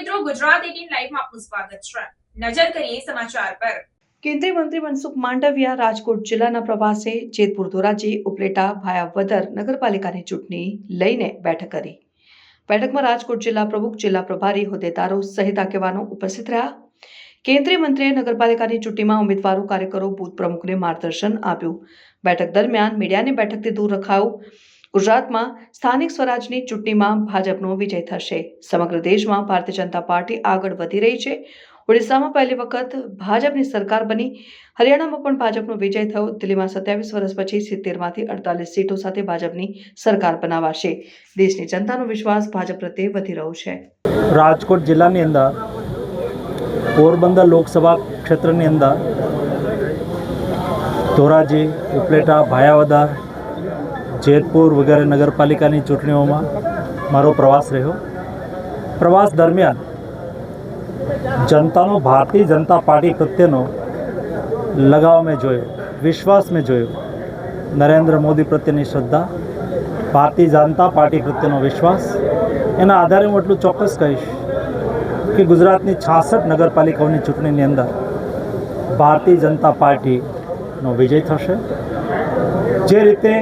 મિત્રો, ગુજરાત એટીન લાઈવમાં આપનું સ્વાગત છે. નજર કરીએ સમાચાર પર. કેન્દ્રીય મંત્રી મનસુખ માંડવિયા રાજકોટ જિલ્લાના પ્રવાસે જેતપુર ધોરાજી, ઉપલેટા ભાયાવદર નગરપાલિકાની ચૂંટણી લઈને બેઠક કરી. બેઠકમાં રાજકોટ જિલ્લા પ્રમુખ, જિલ્લા પ્રભારી હોદ્દેદારો સહિત આગેવાનો ઉપસ્થિત રહ્યા. કેન્દ્રીય મંત્રીએ નગરપાલિકાની ચૂંટણીમાં ઉમેદવારો, કાર્યકરો, બૂથ પ્રમુખને માર્ગદર્શન આપ્યું. બેઠક દરમિયાન મીડિયાને બેઠકથી દૂર રખાયું. ગુજરાતમાં સ્થાનિક સ્વરાજની ચૂંટણીમાં ભાજપનો વિજય થશે. સમગ્ર દેશમાં ભારતીય જનતા પાર્ટી આગળ વધી રહી છે. ઓડિશામાં પહેલી વખત ભાજપની સરકાર બની. હરિયાણામાં પણ ભાજપનો વિજય થયો. દિલ્હીમાં સત્યાવીસ વર્ષ પછી સિત્તેરમાંથી અડતાલીસ સીટો સાથે ભાજપની સરકાર બનાવાશે. દેશની જનતાનો વિશ્વાસ ભાજપ પ્રત્યે વધી રહ્યો છે. રાજકોટ જિલ્લાની અંદર, પોરબંદર લોકસભા ક્ષેત્રની અંદર ધોરાજી, ઉપલેટા, ભાયાવદર જેતપુર વગેરે નગરપાલિકાની ચૂંટણીઓમાં મારો પ્રવાસ રહ્યો. પ્રવાસ દરમિયાન જનતાનો, ભારતીય જનતા પાર્ટી પ્રત્યેનો લગાવ મેં જોયો, વિશ્વાસ મેં જોયો. નરેન્દ્ર મોદી પ્રત્યેની શ્રદ્ધા, ભારતીય જનતા પાર્ટી પ્રત્યેનો વિશ્વાસ. એના આધારે હું એટલું ચોક્કસ કહીશ કે ગુજરાતની છાસઠ નગરપાલિકાઓની ચૂંટણીની અંદર ભારતીય જનતા પાર્ટીનો વિજય થશે. જે રીતે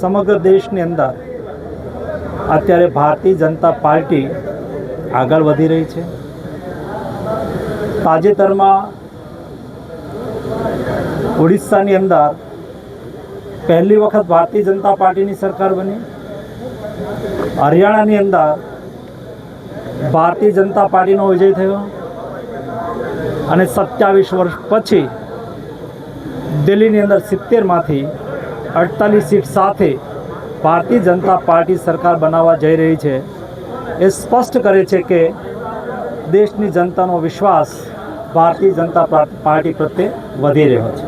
સમગ્ર દેશની અંદર અત્યારે ભારતીય જનતા પાર્ટી આગળ વધી રહી છે. તાજેતરમાં ઓડિશાની અંદર પહેલી વખત ભારતીય જનતા પાર્ટીની સરકાર બની. હરિયાણાની અંદર ભારતીય જનતા પાર્ટીનો વિજય થયો અને સત્યાવીસ વર્ષ પછી દિલ્હીની અંદર સિત્તેરમાંથી અડતાલીસ સીટ સાથે ભારતીય જનતા પાર્ટી સરકાર બનાવવા જઈ રહી છે. એ સ્પષ્ટ કરે છે કે દેશની જનતાનો વિશ્વાસ ભારતીય જનતા પાર્ટી પ્રત્યે વધી રહ્યો છે.